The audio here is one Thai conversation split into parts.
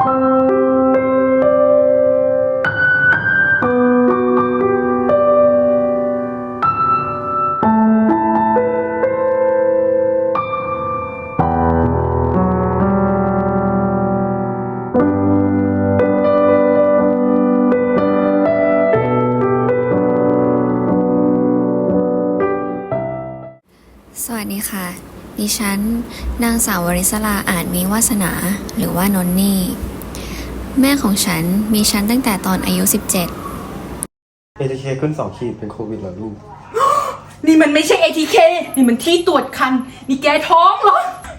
สวัสดีค่ะ ดิฉัน นางสาววริศราอาจมีวาสนา หรือว่านนนี่ แม่ของฉันมีฉันตั้งแต่ตอนอายุ 17เอทีเคขึ้นสองขีดเป็นโควิดเหรอลูก นี่มันไม่ใช่ ATK นี่มันที่ตรวจคัน นี่แกท้องเหรอ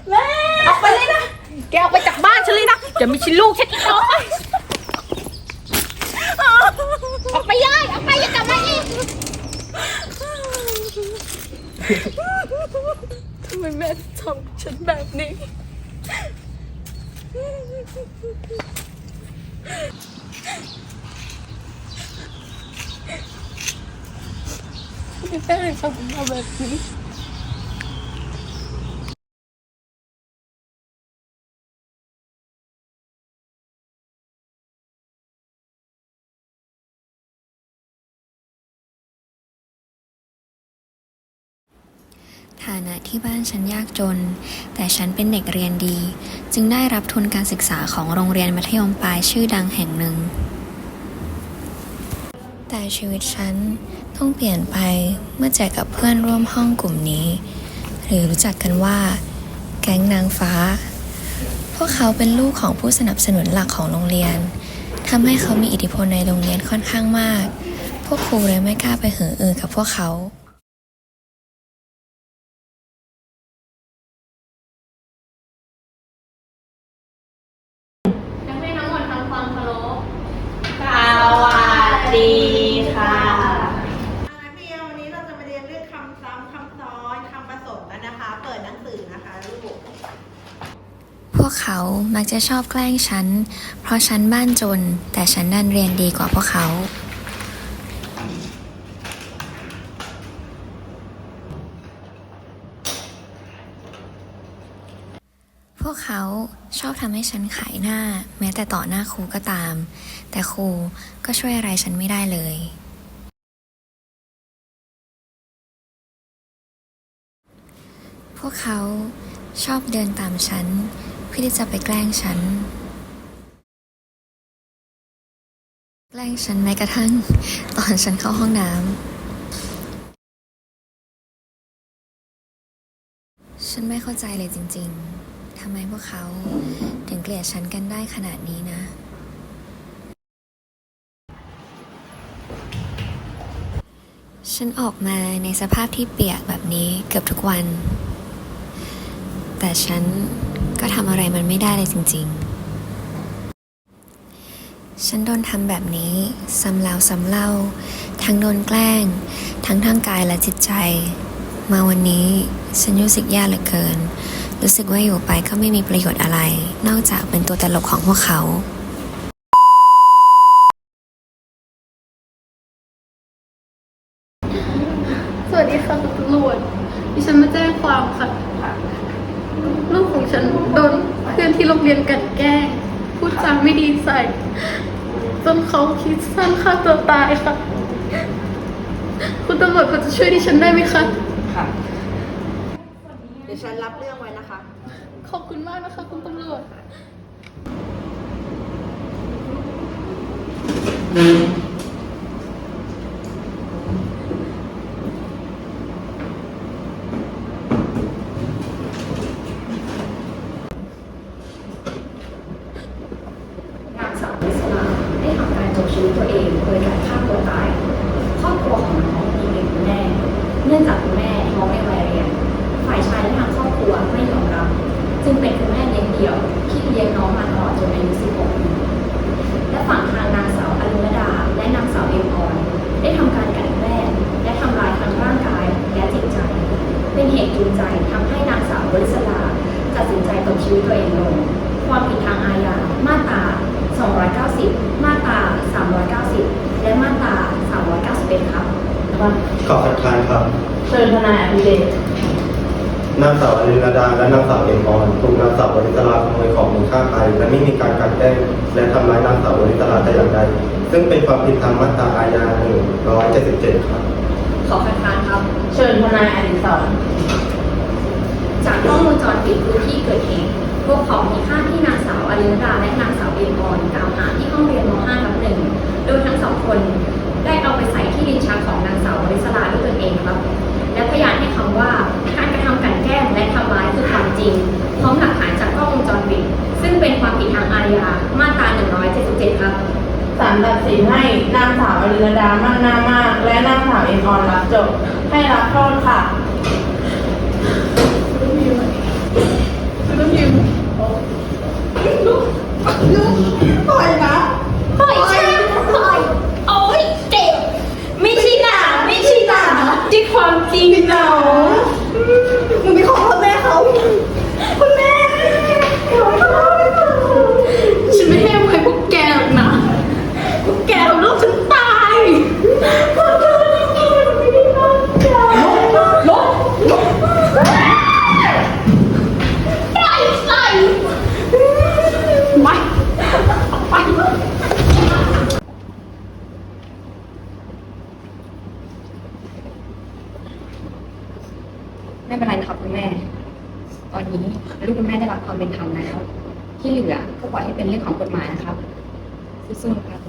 แม่ออกไปเลยนะ แกออกไปจากบ้านฉันเลยนะจะไม่ใช่ลูกฉันอีกต่อไปออกไปเลยออกไปอย่ากลับมาอีกทำไมแม่ทำกับฉันแบบนี้แม่ ทำกัานะที่บ้านฉันยากจน แต่ฉันเป็นเด็กเรียนดี จึงได้รับทุนการศึกษาของโรงเรียนมัธยมปลายชื่อดังแห่งหนึ่ง แต่ชีวิตฉันต้องเปลี่ยนไปเมื่อเจอกับเพื่อนร่วมห้องกลุ่มนี้ หรือรู้จักกันว่า แก๊งนางฟ้า พวกเขาเป็นลูกของผู้สนับสนุนหลักของโรงเรียนทำให้เขามีอิทธิพลในโรงเรียนค่อนข้างมาก พวกครูเลยไม่กล้าไปเหืออือกับพวกเขา เปิดหนังสือนะคะลูก พวกเขามักจะชอบแกล้งฉัน เพราะฉันบ้านจน แต่ฉันดันเรียนดีกว่าพวกเขา พวกเขาชอบทำให้ฉันขายหน้า แม้แต่ต่อหน้าครูก็ตาม แต่ครูก็ช่วยอะไรฉันไม่ได้เลย พวกเขาชอบเดินตามฉัน เพื่อที่จะไปแกล้งฉัน แกล้งฉันแม้กระทั่ง ตอนฉันเข้าห้องน้ำฉันไม่เข้าใจเลยจริง ๆทำไมพวกเขาถึงเกลียดฉันกันได้ขนาดนี้นะฉันออกมาในสภาพที่เปียกแบบนี้เกือบทุกวัน แต่ฉันก็ทำอะไรมันไม่ได้เลยจริง ๆ ฉันโดนทำแบบนี้ซ้ำแล้วซ้ำเล่า ทั้งโดนแกล้ง ทั้งทางกายและจิตใจ มาวันนี้ฉันรู้สึกแย่เหลือเกิน รู้สึกว่าอยู่ไปก็ไม่มีประโยชน์อะไร นอกจากเป็นตัวตลกของพวกเขาสวัสดีค่ะคุณตำรวจดิฉันมาแจ้งความค่ะ ฉันโดนเพื่อนที่โรงเรียนกลันแกล้งพูดจาไม่ดีใส่จนเขาคิดสั้นฆ่าตัวตายค่ะ คุณตำรวจพอจะช่วยดิฉันได้ไหมคะค่ะ เดี๋ยวฉันรับเรื่องไว้นะคะ ขอบคุณมากนะคะคุณตำรวจ นางสาววิศราได้ทำการจบชีวิตตัวเองโดยการฆ่าตัวตาย ครอบครัวของน้องมีเพียงคุณแม่ เนื่องจากคุณแม่ท้องในวัยเรียน ฝ่ายชายและทางครอบครัวไม่ยอมรับ จึงเป็นคุณแม่เลี้ยงเดี่ยวที่เลี้ยงน้องมาตลอดจนอายุ 16 ปี และฝั่งทางนางสาวอรุณดา และนางสาวเอ็มออน ได้ทำการกลั่นแกล้งและทำลายทั้งร่างกายและจิตใจ เป็นเหตุจูงใจทำให้นางสาววริศราตัดสินใจตบชีวิตตัวเองลง ความผิดทางอาญา มาตรา 290 มาตรา 390 และมาตรา 391 ครับ ขอคัดค้านครับเชิญทนายอภิเดชนางสาวอลินดาและนางสาวเอ็มออนถูกนางสาววริศราขโมยของมีค่าไปและไม่มีการกลันแกล้งและทำร้ายนางสาววริศราแต่อย่างใดซึ่งเป็นความผิดทางมาตราอาญา177ครับ ขอคัดค้านครับ เชิญทนายอดิศรจากกล้องวงจรปิดพื้นที่เกิดเหตุพวกของมีค่าที่นางสาวอลินดาและ สินให้นางสาวอริรดามั่งหน้ามาก และนางสาวเอ็นออนรับจบ ให้รับโทษค่ะ ปล่อยนะ ปล่อยฉันปล่อย โอ๊ยเจ็บ ไม่ใช่หนาไม่ใช่หนาที่ความจริงหนา หนูไปขอโทษแม่เขา คุณแม่ขอโทษ ฉันไม่ให้อภัยพวกแกหรอกนะ พวกแกเอาลูกฉันตาย ขอโทษนะแม่ไม่ได้ตั้งใจ ลบลบปล่อยใส่ ไปไป ไม่เป็นไรนะครับคุณแม่ ตอนนี้ลูกคุณแม่ได้รับความเป็นธรรมแล้ว ที่เหลือก็ปล่อยให้เป็นเรื่องของกฎหมายนะครับสู้ๆครับ